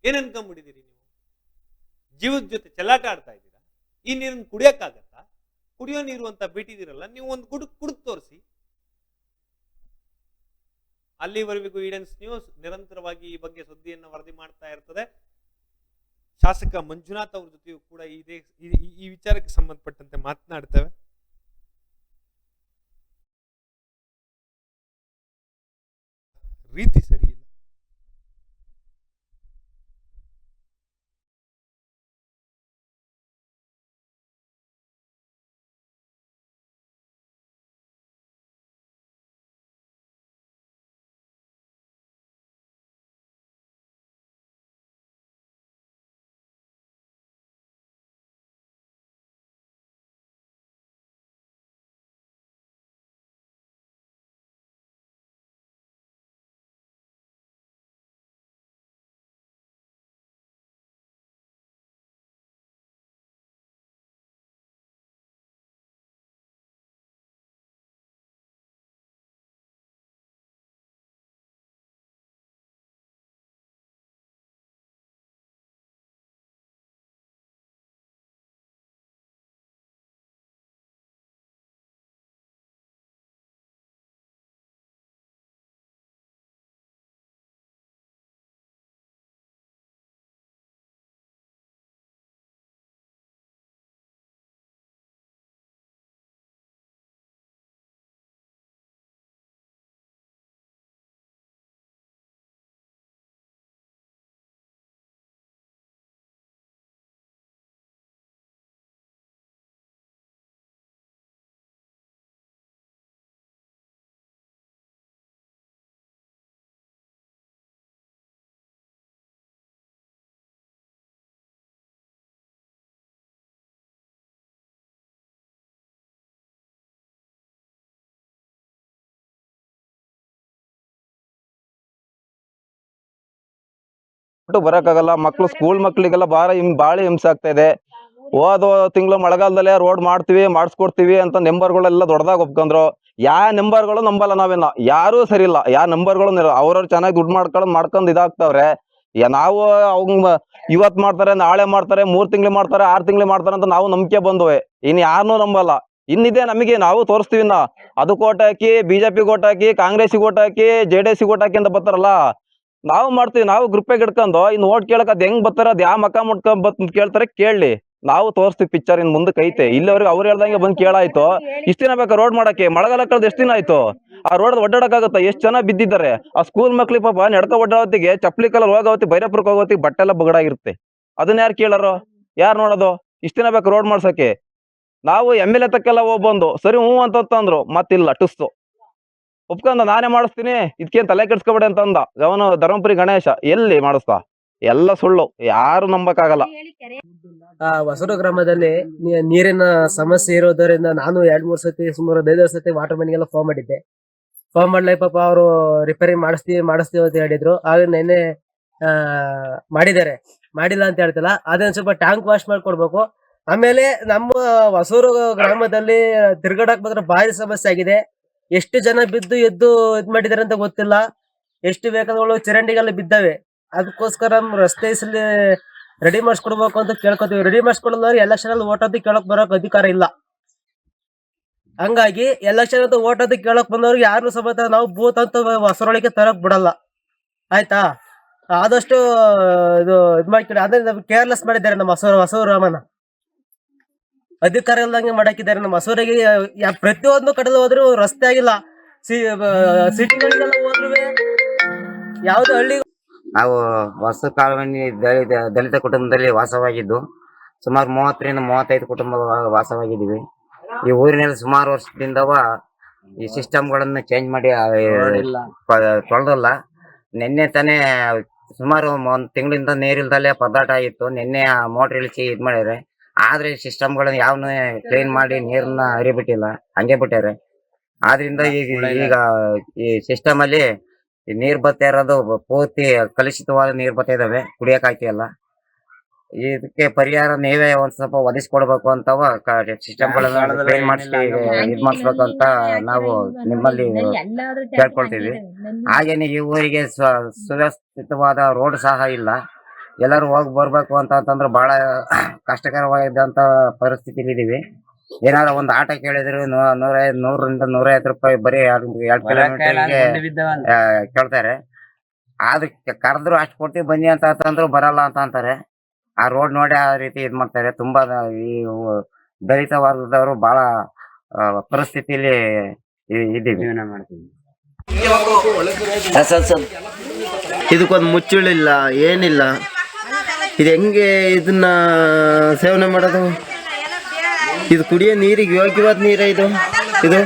ಏನ್ ಅನ್ಕೊಂಡ್ಬಿಟ್ಟಿದ್ದೀರಿ ನೀವು? ಜೀವದ ಜೊತೆ ಚೆಲ್ಲಾಟ ಆಡ್ತಾ ಇದ್ದೀರಾ? ಈ ನೀರನ್ನು ಕುಡಿಯಕ್ಕಾಗತ್ತಾ? ಕುಡಿಯೋ ನೀರು ಅಂತ ಬಿಟ್ಟಿದ್ದೀರಲ್ಲ, ನೀವು ಒಂದು ಗುಡು ಕುಡಿದು ತೋರಿಸಿ. ಅಲ್ಲಿವರೆಗೂ ಈಡೆನ್ಸ್ ನ್ಯೂಸ್ ನಿರಂತರವಾಗಿ ಈ ಬಗ್ಗೆ ಸುದ್ದಿಯನ್ನು ವರದಿ ಮಾಡ್ತಾ ಇರ್ತದೆ. ಶಾಸಕ ಮಂಜುನಾಥ್ ಅವ್ರ ಜೊತೆಯೂ ಕೂಡ ಇದೇ ಈ- ವಿಚಾರಕ್ಕೆ ಸಂಬಂಧಪಟ್ಟಂತೆ ಮಾತನಾಡ್ತೇವೆ. ರೀತಿ ಸರಿ ಬಿಟ್ಟು ಬರಕ್ಕಾಗಲ್ಲ. ಮಕ್ಕಳು ಸ್ಕೂಲ್ ಮಕ್ಕಳಿಗೆಲ್ಲ ಬಾರ ಹಿಂ ಬಾಳ ಹಿಂಸೆ ಆಗ್ತಾ ಇದೆ. ಹೋದ ತಿಂಗಳು ಮಳೆಗಾಲದಲ್ಲೇ ರೋಡ್ ಮಾಡ್ತೀವಿ, ಮಾಡಿಸ್ಕೊಡ್ತೀವಿ ಅಂತ ನಂಬರ್ಗಳೆಲ್ಲ ದೊಡ್ಡದಾಗ ಒಪ್ಕೊಂಡ್ರು. ಯಾವ ನಂಬರ್ಗಳು ನಂಬಲ್ಲ ನಾವೇನ? ಯಾರೂ ಸರಿ ಇಲ್ಲ ಯಾ ನಂಬರ್ಗಳು ಅವ್ರವ್ರು ಚೆನ್ನಾಗಿ ದುಡ್ಡು ಮಾಡ್ಕೊಂಡು ಮಾಡ್ಕೊಂಡು ಇದಾಗ್ತಾವ್ರೆ. ನಾವು ಅವಂಗ್ ಇವತ್ ಮಾಡ್ತಾರೆ, ನಾಳೆ ಮಾಡ್ತಾರೆ, ಮೂರ್ ತಿಂಗ್ಳು ಮಾಡ್ತಾರೆ, ಆರ್ ತಿಂಗ್ಳು ಮಾಡ್ತಾರೆ ಅಂತ ನಾವು ನಂಬಿಕೆ ಬಂದ್ವಿ. ಇನ್ ಯಾರನ್ನೂ ನಂಬಲ್ಲ. ಇನ್ನಿದೆ ನಮಗೆ, ನಾವು ತೋರಿಸ್ತೀವಿ ನಾ ಅದಕ್ಕೆ ಓಟ್ ಹಾಕಿ, ಬಿಜೆಪಿ ಓಟ್ ಹಾಕಿ ಕಾಂಗ್ರೆಸ್ಗೆ ಓಟ್ ಹಾಕಿ, ಜೆ ಡಿ ಎಸ್ ಓಟ್ ಹಾಕಿ ಅಂತ ಬರ್ತಾರಲ್ಲ. ನಾವು ಮಾಡ್ತೀವಿ, ನಾವು ಗ್ರೂಪೇ ಇಡ್ಕೊಂಡು ಇನ್ ಓಟ್ ಕೇಳಕ್ ಅದ್ ಹೆಂಗ್ ಬರ್ತಾರ, ಅದ್ ಯಾವ ಮಕ ಮುಟ್ಕೊಂಡ್ ಬತ್ ಕೇಳ್ತಾರೆ, ಕೇಳಿ. ನಾವು ತೋರಿಸ್ತೀವಿ ಪಿಕ್ಚರ್ ಇನ್ ಮುಂದಕ್ಕೆ ಐತೆ ಇಲ್ಲಿವರೆಗೆ ಅವ್ರು ಹೇಳ್ದಂಗೆ ಬಂದು ಕೇಳಾಯ್ತು. ಇಷ್ಟ ದಿನ ಬೇಕಾ ರೋಡ್ ಮಾಡಕ್ಕೆ. ಮಳೆಗಾಲ ಕಳೆದ ಎಷ್ಟು ದಿನ ಆಯ್ತು? ಆ ರೋಡ್ ಒಡ್ಡಾಡಕ್ಕಾಗತ್ತ? ಎಷ್ಟು ಜನ ಬಿದ್ದಿದ್ದಾರೆ? ಆ ಸ್ಕೂಲ್ ಮಕ್ಳಿಗೆ ಪಾಪ ನಡ್ಕ ಒಡ್ಡಾವತ್ತಿಗೆ ಚಪ್ಪಲಿ ಕಲರ್ ಹೋಗೋತಿ ಬೈರಪುರಕ್ಕೆ ಹೋಗೋತ್ತಿಗೆ ಬಟ್ಟೆ ಎಲ್ಲ ಬಗಡಾಗಿರುತ್ತೆ. ಅದನ್ನ ಯಾರು ಕೇಳಾರೋ? ಯಾರು ನೋಡೋದು? ಇಷ್ಟ ದಿನ ಬೇಕು ರೋಡ್ ಮಾಡ್ಸಕ್ಕೆ ನಾವು ಎಂ ಎಲ್ ಎ ತಕ್ಕೆಲ್ಲ ಹೋಗ್ಬಂದು ಸರಿ ಹ್ಞೂ ಅಂತಂದ್ರು ಮತ್ತಿಲ್ಲ, ಟುಸ್ಸು. ಒಪ್ಕೊಂಡ ನಾನೇ ಮಾಡಿಸ್ತೀನಿ ಇದಕ್ಕೇನು ತಲೆ ಕೆಡ್ಸ್ಕೊಬೇಡಿ ಅಂತಂದ. ಅವನು ಧರ್ಮಪುರಿ ಗಣೇಶ ಎಲ್ಲಿ ಮಾಡಿಸ್ತಾ? ಎಲ್ಲ ಸುಳ್ಳು ಯಾರು ನಂಬಕ್ಕಾಗಲ್ಲ. ಆ ಹೊಸೂರು ಗ್ರಾಮದಲ್ಲಿ ನೀರಿನ ಸಮಸ್ಯೆ ಇರೋದರಿಂದ ನಾನು ಎರಡ್ ಮೂರ್ ಸತಿ ಸುಮಾರು ಐದಾರು ಸತಿ ವಾಟರ್ ಮ್ಯಾನ್ಗೆಲ್ಲ ಫೋನ್ ಮಾಡಿದ್ದೆ. ಫೋನ್ ಮಾಡ್ಲೈ ಪಾಪ ಅವರು ರಿಪೇರಿ ಮಾಡಿಸ್ತೀವಿ ಮಾಡಿಸ್ತೀವಿ ಅಂತ ಹೇಳಿದ್ರು. ಆಗ ನೆನ್ನೆ ಆ ಮಾಡಿದ್ದಾರೆ. ಮಾಡಿಲ್ಲ ಅಂತ ಹೇಳ್ತಿಲ್ಲ. ಅದನ್ನ ಸ್ವಲ್ಪ ಟ್ಯಾಂಕ್ ವಾಶ್ ಮಾಡ್ಕೊಡ್ಬೇಕು. ಆಮೇಲೆ ನಮ್ಮ ಹೊಸೂರು ಗ್ರಾಮದಲ್ಲಿ ತಿರ್ಗಾಡಕ್ ಬಂದ್ರೆ ಭಾರಿ ಸಮಸ್ಯೆ ಆಗಿದೆ. ಎಷ್ಟು ಜನ ಬಿದ್ದು ಎದ್ದು ಇದ್ ಮಾಡಿದಾರೆ ಅಂತ ಗೊತ್ತಿಲ್ಲ. ಎಷ್ಟು ವೆಹಿಕಲ್ಗಳು ಚರಂಡಿಗೆಲ್ಲ ಬಿದ್ದಾವೆ. ಅದಕ್ಕೋಸ್ಕರ ರಸ್ತೆ ರೆಡಿ ಮಾಡಿಸ್ಕೊಡ್ಬೇಕು ಅಂತ ಕೇಳ್ಕೊತೀವಿ. ರೆಡಿ ಮಾಡಿಸ್ಕೊಡೋದ್ರೆ ಎಲೆಕ್ಷನ್ ಅಲ್ಲಿ ಓಟ್ ಅಂತ ಕೇಳಕ್ ಬರೋಕ್ ಅಧಿಕಾರ ಇಲ್ಲ. ಹಂಗಾಗಿ ಎಲೆಕ್ಷನ್ ಅಂತ ಓಟ್ ಅಂತ ಕೇಳಕ್ ಬಂದವ್ರಿಗೆ ಯಾರು ಸಮೇತ ನಾವು ಬೂತ್ ಅಂತ ಹೊಸರೊಳಗೆ ತರಕ್ ಬಿಡಲ್ಲ. ಆಯ್ತಾ? ಆದಷ್ಟು ಇದು ಇದ್ ಮಾಡ್ಕೊಂಡು ಅದ್ರಿಂದ ಕೇರ್ಲೆಸ್ ಮಾಡಿದ್ದಾರೆ ನಮ್ಮ ಹೊಸ ಹೊಸ ರಾಮನ ಅಧಿಕಾರ ಇಲ್ದಂಗೆ ಮಾಡಾಕಿದ್ದಾರೆ. ನಮ್ಮ ಮಸೂರಿಗೆ ಪ್ರತಿಯೊಂದು ಕಡೆದು ಹೋದ್ರು ರಸ್ತೆ ಆಗಿಲ್ಲ. ಸಿಟಿಗಳಿಗೆಲ್ಲ ಹೋದ್ರು ಯಾವ್ದು ಹಳ್ಳಿ ನಾವು ಹೊಸ ಕಾಲೋನಿ ದಲಿತ ದಲಿತ ಕುಟುಂಬದಲ್ಲಿ ವಾಸವಾಗಿದ್ದು ಸುಮಾರು ಮೂವತ್ತರಿಂದ ಮೂವತ್ತೈದು ಕುಟುಂಬ ವಾಸವಾಗಿದ್ದೀವಿ. ಈ ಊರಿನಲ್ಲಿ ಸುಮಾರು ವರ್ಷದಿಂದ ಈ ಸಿಸ್ಟಮ್ಗಳನ್ನು ಚೇಂಜ್ ಮಾಡಿ ತೊಳೆದಲ್ಲ. ನಿನ್ನೆ ತಾನೇ ಸುಮಾರು ಒಂದು ತಿಂಗಳಿಂದ ನೀರಿಲ್ದಲ್ಲೇ ಪದಾಟ ಆಗಿತ್ತು. ನಿನ್ನೆ ಮೋಟರ್ ಇಳಿಸಿ ಇದು ಮಾಡಿದ್ರೆ ಆದ್ರೆ ಸಿಸ್ಟಮ್ಗಳನ್ನ ಯಾವನು ಕ್ಲೀನ್ ಮಾಡಿ ನೀರನ್ನ ಹರಿಬಿಟ್ಟಿಲ್ಲ ಹಂಗೆ ಬಿಟ್ಟಾರೆ. ಆದ್ರಿಂದ ಈಗ ಈಗ ಈ ಸಿಸ್ಟಮ್ ಅಲ್ಲಿ ನೀರ್ ಬರ್ತಾ ಇರೋದು ಪೂರ್ತಿ ಕಲುಷಿತವಾದ ನೀರ್ ಬರ್ತಾ ಇದಾವೆ ಕುಡಿಯಕ್ ಆಗ್ತಿಲ್ಲ. ಇದಕ್ಕೆ ಪರಿಹಾರ ನೀವೇ ಒಂದ್ ಸ್ವಲ್ಪ ಒದಗಿಸ್ಕೊಡ್ಬೇಕು ಅಂತವ ಸಿಸ್ಟಮ್ ಗಳನ್ನ ಕ್ಲೀನ್ ಮಾಡಿಸಿ ಇದ್ ಮಾಡಿಸ್ಬೇಕು ಅಂತ ನಾವು ನಿಮ್ಮಲ್ಲಿ ಕೇಳ್ಕೊಳ್ತೀವಿ. ಹಾಗೇನೆ ಈ ಊರಿಗೆ ಸ್ವ- ಸುವ್ಯವಸ್ಥಿತವಾದ ರೋಡ್ ಸಹ ಇಲ್ಲ. ಎಲ್ಲರೂ ಹೋಗಿ ಬರ್ಬೇಕು ಅಂತ ಅಂತಂದ್ರೆ ಬಹಳ ಕಷ್ಟಕರವಾಗಿದ್ದಂತ ಪರಿಸ್ಥಿತಿಲಿ ಇದೀವಿ ಏನಾದ್ರು ಒಂದು ಆಟ ಕೇಳಿದ್ರು ನೂ- ನೂರ ನೂರರಿಂದ ನೂರೈವತ್ತು ರೂಪಾಯಿ ಬರೀ ಎರಡು ಕಿಲೋಮೀಟರ್ ಕೇಳ್ತಾರೆ. ಅದಕ್ಕೆ ಕರೆದ್ರು ಅಷ್ಟು ಕೊಡ್ತೀವಿ ಬನ್ನಿ ಅಂತ ಅಂತಂದ್ರು ಬರಲ್ಲ ಅಂತ ಅಂತಾರೆ. ಆ ರೋಡ್ ನೋಡಿ ಆ ರೀತಿ ಇದ್ ಮಾಡ್ತಾರೆ. ತುಂಬಾ ಈ ದಲಿತ ವರ್ಗದವರು ಬಹಳ ಪರಿಸ್ಥಿತಿಲಿ ಇದೀವಿ ಇದಕ್ಕೊಂದು ಮುಚ್ಚುಳಿಲ್ಲ ಏನಿಲ್ಲ. ಇದು ಹೆಂಗೆ ಇದನ್ನ ಸೇವನೆ ಮಾಡೋದು? ಇದು ಕುಡಿಯೋ ನೀರಿಗೆ ಯೋಗ್ಯವಾದ ನೀರ ಇದು? ಇದು?